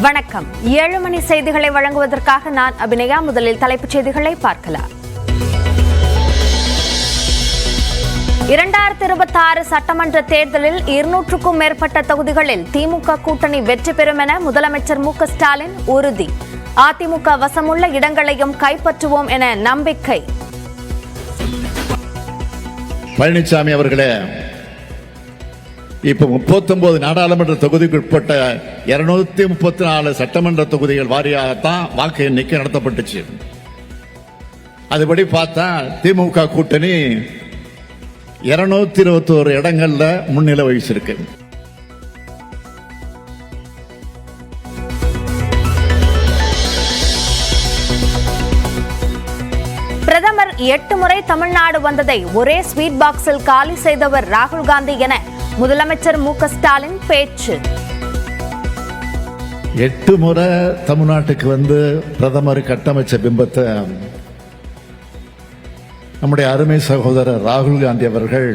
வணக்கம். ஏழு மணி செய்திகளை வழங்குவதற்காக நான் அபிநயா. முதலில் தலைப்புச் செய்திகளை பார்க்கலாம். இரண்டாயிரத்தி இருபத்தி ஆறு சட்டமன்ற தேர்தலில் இருநூற்றுக்கும் மேற்பட்ட தொகுதிகளில் திமுக கூட்டணி வெற்றி பெறும் என முதலமைச்சர் மு ஸ்டாலின் உறுதி. அதிமுக வசமுள்ள இடங்களையும் கைப்பற்றுவோம் என நம்பிக்கை. பழனிசாமி அவர்களே இப்போ முப்பத்தொன்பது நாடாளுமன்ற தொகுதிக்கு உட்பட்ட இருநூத்தி முப்பத்தி நாலு சட்டமன்ற தொகுதிகள் வாரியாகத்தான் வாக்கு எண்ணிக்கை நடத்தப்பட்டுச்சு. அதுபடி பார்த்தா திமுக கூட்டணி இருநூத்தி இருபத்தி ஒரு இடங்கள்ல முன்னிலை வகிச்சிருக்கு. பிரதமர் எட்டு முறை தமிழ்நாடு வந்ததை ஒரே ஸ்வீட் பாக்ஸில் காலி செய்தவர் ராகுல் காந்தி என முதலமைச்சர் மு ஸ்டாலின் பேச்சு. எட்டு முறை தமிழ்நாட்டுக்கு வந்து பிரதமர் கட்டமைச்ச பிம்பத்தை நம்முடைய அருமை சகோதரர் ராகுல் காந்தி அவர்கள்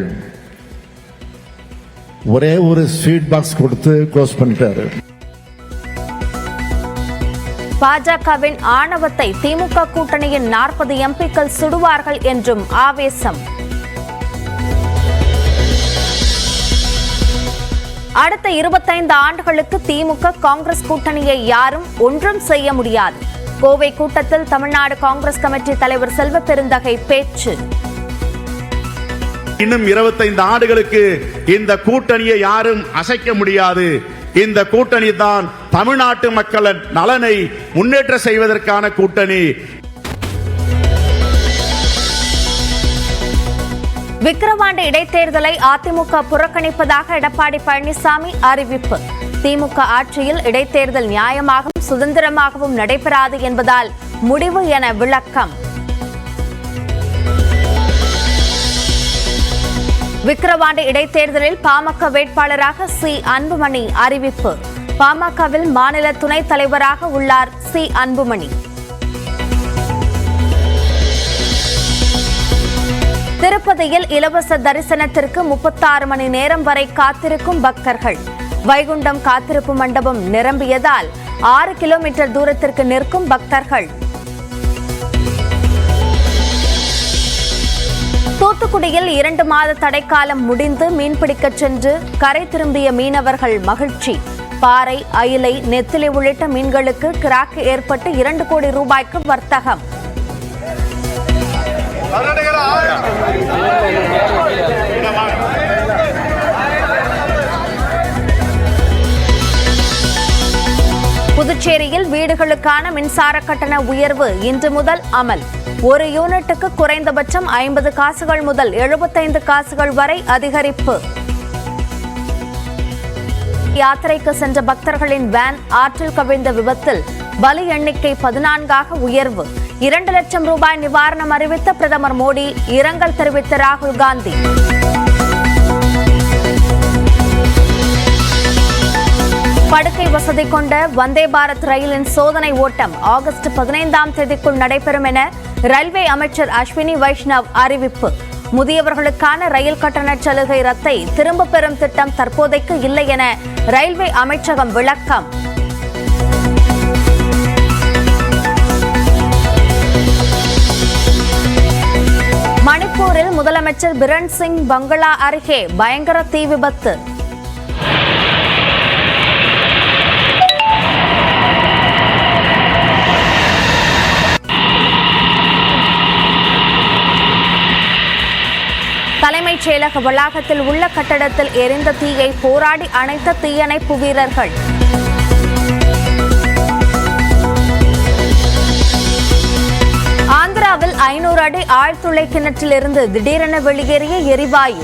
ஒரே ஒரு ஸ்வீட் பாக்ஸ் கொடுத்து க்ளோஸ் பண்ணிட்டாரு. பாஜகவின் ஆணவத்தை திமுக கூட்டணியின் நாற்பது எம்பிக்கள் சுடுவார்கள் என்றும் ஆவேசம். அடுத்த இருபத்தைந்து ஆண்டுகளுக்கு திமுக காங்கிரஸ் கூட்டணியை யாரும் ஒன்றும் செய்ய முடியாது. கோவை கூட்டத்தில் தமிழ்நாடு காங்கிரஸ் கமிட்டி தலைவர் செல்வ பெருந்தகை பேச்சு. இன்னும் 25 ஆண்டுகளுக்கு இந்த கூட்டணியை யாரும் அசைக்க முடியாது. இந்த கூட்டணி தான் தமிழ்நாட்டு மக்களின் நலனை முன்னேற்ற செய்வதற்கான கூட்டணி. விக்கிரவாண்டி இடைத்தேர்தலை அதிமுக புறக்கணிப்பதாக எடப்பாடி பழனிசாமி அறிவிப்பு. திமுக ஆட்சியில் இடைத்தேர்தல் நியாயமாகவும் சுதந்திரமாகவும் நடைபெறாது என்பதால் முடிவு என விளக்கம். விக்கிரவாண்டி இடைத்தேர்தலில் பாமக வேட்பாளராக சி. அன்புமணி அறிவிப்பு. பாமகவில் மாநில துணைத் தலைவராக உள்ளார் சி. அன்புமணி. திருப்பதியில் இலவச தரிசனத்திற்கு முப்பத்தாறு மணி நேரம் வரை காத்திருக்கும் பக்தர்கள். வைகுண்டம் காத்திருப்பு மண்டபம் நிரம்பியதால் ஆறு கிலோமீட்டர் தூரத்திற்கு நிற்கும் பக்தர்கள். தூத்துக்குடியில் இரண்டு மாத தடைக்காலம் முடிந்து மீன்பிடிக்கச் சென்று கரை திரும்பிய மீனவர்கள் மகிழ்ச்சி. பாறை அயிலை நெத்திலி உள்ளிட்ட மீன்களுக்கு கிராக் ஏற்பட்டு இரண்டு கோடி ரூபாய்க்கு வர்த்தகம். புதுச்சேரியில் வீடுகளுக்கான மின்சார கட்டண உயர்வு இன்று முதல் அமல். ஒரு யூனிட்டுக்கு குறைந்தபட்சம் ஐம்பது காசுகள் முதல் எழுபத்தைந்து காசுகள் வரை அதிகரிப்பு. யாத்திரைக்கு சென்ற பக்தர்களின் வேன் ஆற்றில் கவிழ்ந்த விபத்தில் பலி எண்ணிக்கை பதினான்காக உயர்வு. இரண்டு லட்சம் ரூபாய் நிவாரணம் அறிவித்த பிரதமர் மோடி இரங்கல் தெரிவித்த ராகுல் காந்தி. படுக்கை வசதி கொண்ட வந்தே பாரத் ரயிலின் சோதனை ஓட்டம் ஆகஸ்ட் பதினைந்தாம் தேதிக்குள் நடைபெறும் என ரயில்வே அமைச்சர் அஸ்வினி வைஷ்ணவ் அறிவிப்பு. முதியவர்களுக்கான ரயில் கட்டண சலுகை ரத்தை திரும்பப் பெறும் திட்டம் தற்போதைக்கு இல்லை என ரயில்வே அமைச்சகம் விளக்கம். மணிப்பூரில் முதலமைச்சர் பிரண் சிங் பங்களா அருகே பயங்கர தீ விபத்து. தலைமைச் செயலக வளாகத்தில் உள்ள கட்டடத்தில் எரிந்த தீயை போராடி அணைத்த தீயணைப்பு வீரர்கள். இந்தியாவில் ஐநூறு அடி ஆழ்துளை கிணற்றிலிருந்து திடீரென வெளியேறிய எரிவாயு.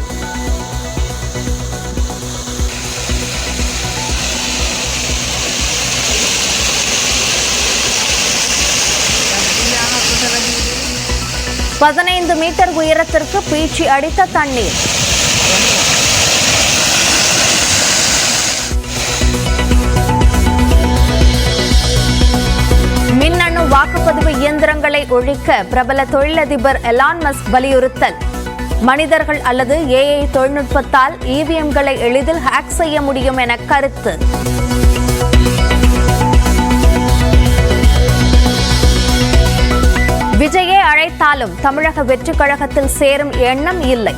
பதினைந்து மீட்டர் உயரத்திற்கு பீச்சி அடித்த தண்ணீர். இயந்திரங்களை ஒழிக்க பிரபல தொழிலதிபர் எலான் மஸ்க் வலியுறுத்தல். மனிதர்கள் அல்லது ஏஐ தொழில்நுட்பத்தால் இவிஎம்களை எளிதில் ஹேக் செய்ய முடியும் என கருத்து. விஜயை அழைத்தாலும் தமிழக வெற்றிக் கழகத்தில் சேரும் எண்ணம் இல்லை.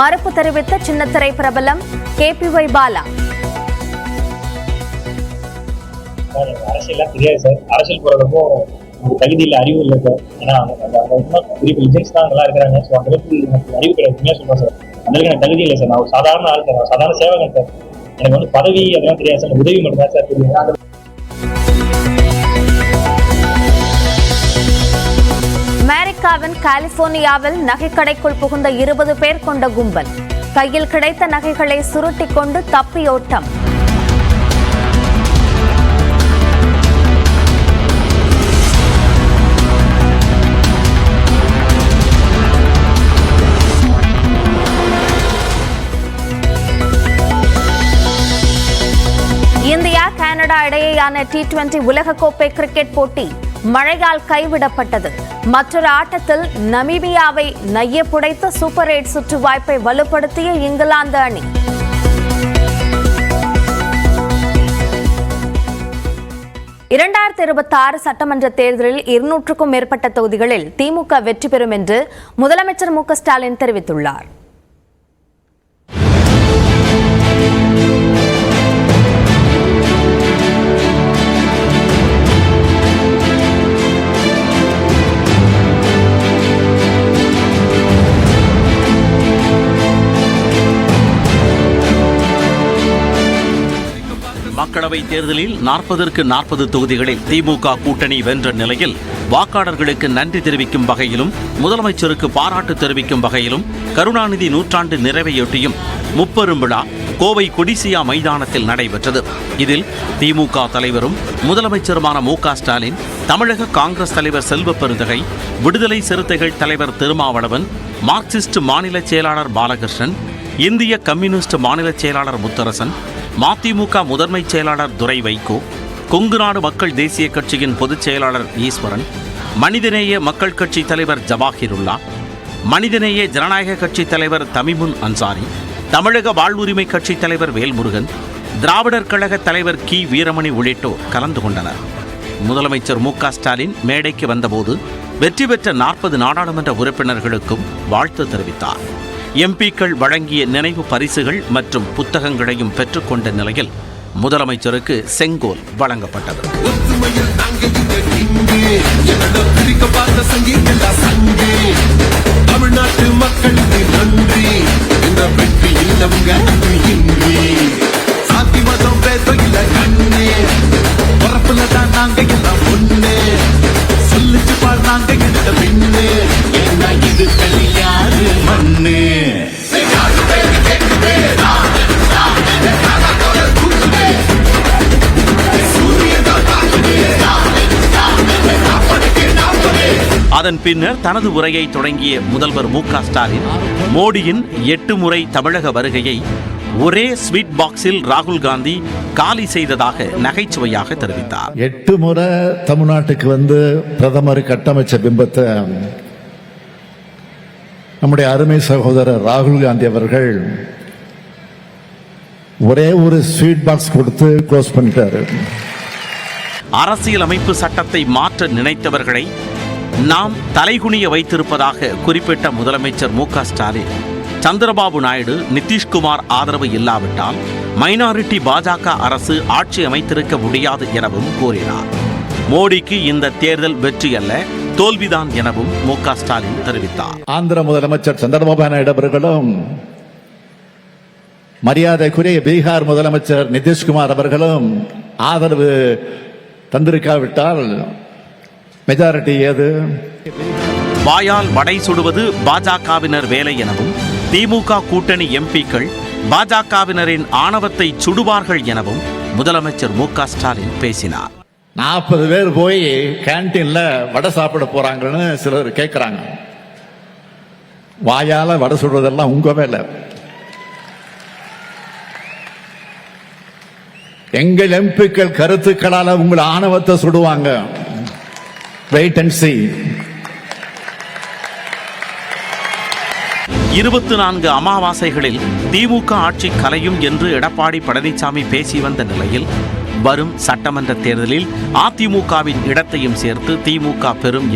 மறுப்பு தெரிவித்த சின்னத்திரை பிரபலம் கே பி ஒய் பாலா. அரசியல் தெரியாது சார். அரசியல் போறதுக்கும் தகுதியில் அறிவு இல்லை சார். ஏன்னா அந்த அந்த அந்த தான் நல்லா இருக்கிறாங்க. ஸோ அந்த அளவுக்கு எனக்கு அறிவு கிடையாது. உண்மையாக சொல்றேன் சார். அந்த அளவுக்கு எனக்கு தகுதி இல்லை சார். நான் ஒரு சாதாரண ஆள் சார். சாதாரண சேவகன் சார். எனக்கு வந்து பதவி அதெல்லாம் தெரியாது சார். உதவி மட்டும் தான் சார் தெரியும். அமெரிக்காவின் கலிபோர்னியாவில் நகைக்கடைக்குள் புகுந்த இருபது பேர் கொண்ட கும்பல். கையில் கிடைத்த நகைகளை சுருட்டிக் கொண்டு தப்பியோட்டம். கனடா இடையேயான டி டுவெண்டி உலகக்கோப்பை கிரிக்கெட் போட்டி மழையால் கைவிடப்பட்டது. மற்றொரு ஆட்டத்தில் நமீபியாவை நையப்புடைத்த சூப்பர் எயிட் சுற்று வாய்ப்பை வலுப்படுத்திய இங்கிலாந்து அணி. இரண்டாயிரத்தி இருபத்தி ஆறு சட்டமன்ற தேர்தலில் இருநூற்றுக்கும் மேற்பட்ட தொகுதிகளில் திமுக வெற்றி பெறும் என்று முதலமைச்சர் மு க ஸ்டாலின் தெரிவித்துள்ளார். மக்களவை தேர்தலில் நாற்பதற்கு நாற்பது தொகுதிகளில் திமுக கூட்டணி வென்ற நிலையில் வாக்காளர்களுக்கு நன்றி தெரிவிக்கும் வகையிலும் முதலமைச்சருக்கு பாராட்டு தெரிவிக்கும் வகையிலும் கருணாநிதி நூற்றாண்டு நிறைவையொட்டியும் முப்பெரும் விழா கோவை கொடிசியா மைதானத்தில் நடைபெற்றது. இதில் திமுக தலைவரும் முதலமைச்சருமான மு ஸ்டாலின் தமிழக காங்கிரஸ் தலைவர் செல்வ பெருந்தகை விடுதலை சிறுத்தைகள் தலைவர் திருமாவளவன் மார்க்சிஸ்ட் மாநில செயலாளர் பாலகிருஷ்ணன் இந்திய கம்யூனிஸ்ட் மாநில செயலாளர் முத்தரசன் மதிமுக முதன்மை செயலாளர் துரை வைகோ கொங்கு நாடு மக்கள் தேசிய கட்சியின் பொதுச் செயலாளர் ஈஸ்வரன் மனிதநேய மக்கள் கட்சி தலைவர் ஜவாஹிருல்லா மனிதநேய ஜனநாயக கட்சி தலைவர் தமிமுன் அன்சாரி தமிழக வாழ்வுரிமை கட்சி தலைவர் வேல்முருகன் திராவிடர் கழக தலைவர் கி. வீரமணி உள்ளிட்டோர் கலந்து கொண்டனர். முதலமைச்சர் மு. க. ஸ்டாலின் மேடைக்கு வந்தபோது வெற்றி பெற்ற நாற்பது நாடாளுமன்ற உறுப்பினர்களுக்கும் வாழ்த்து தெரிவித்தார். எம்பிக்கள் வழங்கிய நினைவு பரிசுகள் மற்றும் புத்தகங்களையும் பெற்றுக்கொண்ட நிலையில் முதலமைச்சருக்கு செங்கோல் வழங்கப்பட்டது. ஒத்துமையில் அதன் பின்னர் தனது உரையை தொடங்கிய முதல்வர் மு ஸ்டாலின் மோடியின் எட்டு முறை தமிழக வருகையை ஒரே ஸ்வீட் பாக்ஸில் ராகுல் காந்தி காலி செய்ததாக நகைச்சுவையாக தெரிவித்தார். எட்டு முறை தமிழ்நாட்டுக்கு வந்து பிரதமர் கட்டமைச்ச பிம்பத்தை நம்முடைய அருமை சகோதரர் ராகுல் காந்தி அவர்கள் ஒரே ஒரு ஸ்வீட் பாக்ஸ் கொடுத்து க்ளோஸ் பண்ணிட்டாரு. அரசியலமைப்பு சட்டத்தை மாற்ற நினைத்தவர்களை நாம் தலைகுனிய வைத்திருப்பதாக குறிப்பிட்ட முதலமைச்சர் மு க ஸ்டாலின் சந்திரபாபு நாயுடு நிதிஷ்குமார் ஆதரவு இல்லாவிட்டால் மைனாரிட்டி பாஜக அரசு ஆட்சி அமைத்திருக்க முடியாது எனவும் கூறினார். மோடிக்கு இந்த தேர்தல் வெற்றி அல்ல தோல்விதான் எனவும் மு க ஸ்டாலின் தெரிவித்தார். ஆந்திர முதலமைச்சர் சந்திரபாபு நாயுடு அவர்களும் மரியாதைக்குரிய பீகார் முதலமைச்சர் நிதிஷ்குமார் அவர்களும் ஆதரவு தந்திருக்காவிட்டால் மெஜாரிட்டி ஏது? வாயால் வடை சுடுவது பாஜகவினர் வேலை எனவும் திமுக கூட்டணி எம்பிக்கள் பாஜகவினரின் ஆணவத்தை சுடுவார்கள் எனவும் முதலமைச்சர் மு க ஸ்டாலின் பேசினார். நாற்பது பேர் போய் கேன்டீன்ல வடை சாப்பிட போறாங்கன்னு சிலர் கேட்கிறாங்க வாயால வடை சுடுறதெல்லாம் உங்க வேலை. எங்கள் எம்பிக்கள் கருத்துக்களால உங்கள் ஆணவத்தை சுடுவாங்க. வெயிட் அண்ட் சி இருபத்தி நான்கு அமாவாசைகளில் திமுக ஆட்சி கலையும் என்று எடப்பாடி பழனிசாமி பேசி வந்த நிலையில் வரும் சட்டமன்ற தேர்தலில் அதிமுகவின் இடத்தையும் சேர்த்து திமுக பெறும்